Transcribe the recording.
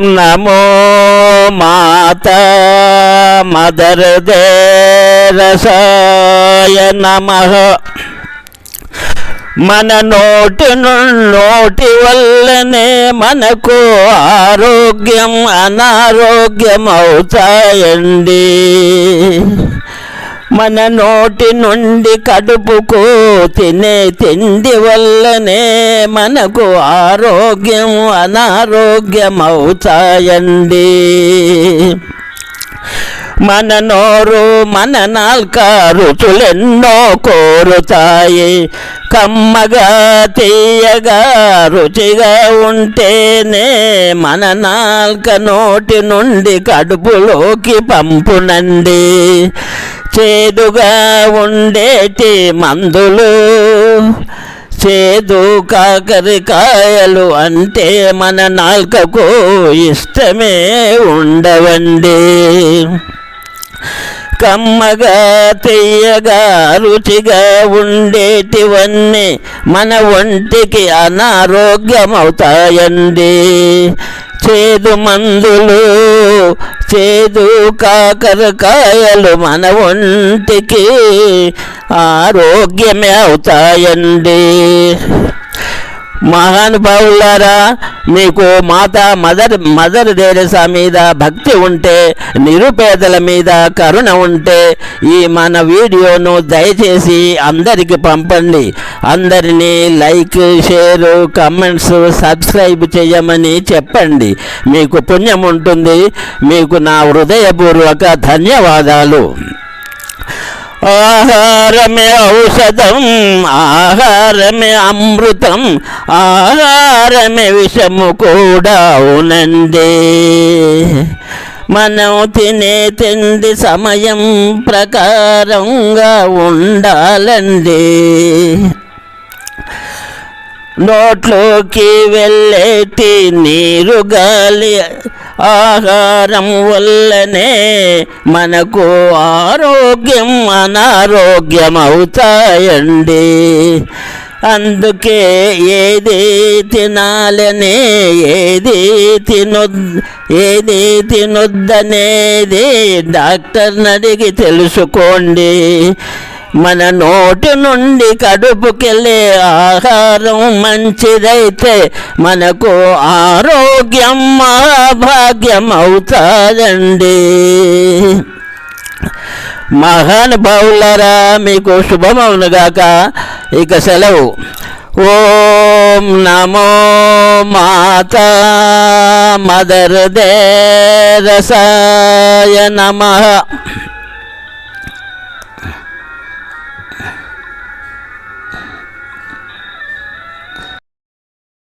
నమో మాత mother దేరసాయ నమ. మన నోటి నోటి వల్లనే మనకు ఆరోగ్యం అనారోగ్యం అవుతాయండి మన నోటి నుండి కడుపుకు తినే తిండి వల్లనే మనకు ఆరోగ్యం అనారోగ్యమవుతాయండి. మన నోరు మన నాల్క రుచులెన్నో కోరుతాయి. కమ్మగా తీయగా రుచిగా ఉంటేనే మన నాల్క నోటి నుండి కడుపులోకి పంపునండి. చేదుగా ఉండేటి మందులు చేదు కాకరికాయలు అంటే మన నాల్కకు ఇష్టమే ఉండవండి. కమ్మగా తెయ్యగా రుచిగా ఉండేటివన్నీ మన ఒంటికి అనారోగ్యం అవుతాయండి చేదు మందులు చేదు కాకరకాయలు మన ఒంటికి ఆరోగ్యమే అవుతాయండి. మహానుభావులారా మీకు మాత మదర్ మదర్ దేరసా మీద భక్తి ఉంటే నిరుపేదల మీద కరుణ ఉంటే ఈ మన వీడియోను దయచేసి అందరికి పంపండి. అందరినీ లైక్ షేర్ కమెంట్స్ సబ్స్క్రైబ్ చేయమని చెప్పండి. మీకు పుణ్యం ఉంటుంది. మీకు నా హృదయపూర్వక ధన్యవాదాలు. ఆహారమే ఔషధం ఆహారమే అమృతం ఆహారమే విషము కూడా అవునండి మనం తినే తిండి సమయం ప్రకారంగా ఉండాలండి నోట్లోకి వెళ్ళేటి నీరు గాలి ఆహారం వల్లనే మనకు ఆరోగ్యం అనారోగ్యం అవుతాయండి అందుకే ఏది తినాలనే ఏది తినొద్ ఏది తినొద్దనేది డాక్టర్ని అడిగి తెలుసుకోండి. మన నోటి నుండి కడుపుకెళ్ళే ఆహారం మంచిదైతే మనకు ఆరోగ్యం మహాభాగ్యం అవుతాదండి మహానుభావులారా మీకు శుభమవునుగాక ఇక సెలవు. ఓం నమో మాత మదర్ దేరసాయ నమః. Yeah.